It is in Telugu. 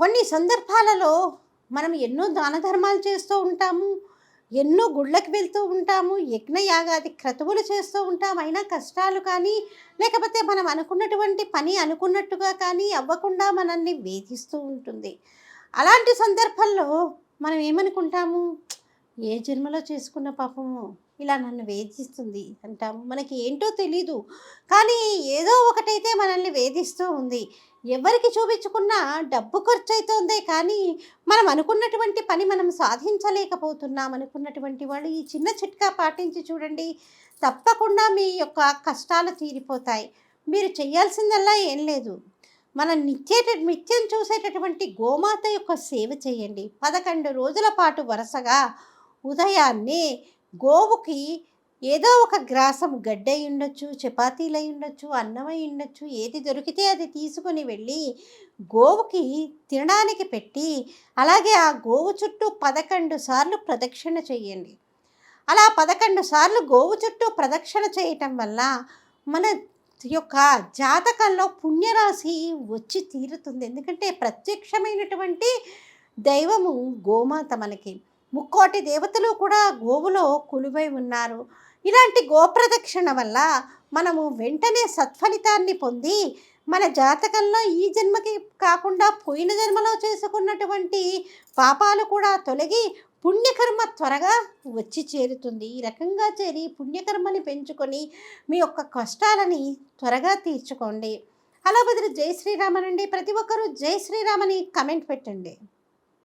కొన్ని సందర్భాలలో మనం ఎన్నో దాన ధర్మాలు చేస్తూ ఉంటాము ఎన్నో గుళ్ళకి వెళ్తూ ఉంటాము యజ్ఞయాగాది క్రతువులు చేస్తూ ఉంటాం అయినా కష్టాలు కానీ లేకపోతే మనం అనుకున్నటువంటి పని అనుకున్నట్టుగా కానీ అవ్వకుండా మనల్ని వేధిస్తూ ఉంటుంది. అలాంటి సందర్భంలో మనం ఏమనుకుంటాము? ఏ జన్మలో చేసుకున్న పాపము ఇలా నన్ను వేధిస్తుంది అంటాము? మనకి ఏంటో తెలీదు. కానీ ఏదో ఒకటైతే మనల్ని వేధిస్తూ ఉంది. ఎవరికి చూపించుకున్నా డబ్బు ఖర్చు అవుతుందే కానీ మనం అనుకున్నటువంటి పని మనం సాధించలేకపోతున్నాం అనుకున్నటువంటి వాళ్ళు ఈ చిన్న చిట్కా పాటించి చూడండి. తప్పకుండా మీ యొక్క కష్టాలు తీరిపోతాయి. మీరు చేయాల్సిందల్లా ఏం లేదు. మనం నిత్యేట నిత్యం చూసేటటువంటి గోమాత యొక్క సేవ చేయండి. పదకొండు రోజుల పాటు వరుసగా ఉదయాన్నే గోవుకి ఏదో ఒక గ్రాసం గడ్డ అయి ఉండొచ్చు చపాతీలు ఉండొచ్చు అన్నం అయి ఉండొచ్చు ఏది దొరికితే అది తీసుకొని వెళ్ళి గోవుకి తినడానికి పెట్టి అలాగే ఆ గోవు చుట్టూ పదకొండు సార్లు ప్రదక్షిణ చేయండి అలా పదకొండు సార్లు గోవు చుట్టూ ప్రదక్షిణ చేయటం వల్ల మన యొక్క జాతకంలో పుణ్యరాశి వచ్చి తీరుతుంది. ఎందుకంటే ప్రత్యక్షమైనటువంటి దైవము గోమాత మనకి. ముక్కోటి దేవతలు కూడా గోవులో కొలువై ఉన్నారు. ఇలాంటి గోప్రదక్షిణ వల్ల మనము వెంటనే సత్ఫలితాన్ని పొంది మన జాతకంలో ఈ జన్మకి కాకుండా పోయిన జన్మలో చేసుకున్నటువంటి పాపాలు కూడా తొలగి పుణ్యకర్మ త్వరగా వచ్చి చేరుతుంది. ఈ రకంగా చేరి పుణ్యకర్మని పెంచుకొని మీ యొక్క కష్టాలని త్వరగా తీర్చుకోండి. అలా బదులు జై శ్రీరామనండి. ప్రతి ఒక్కరూ జై శ్రీరామని కమెంట్ పెట్టండి.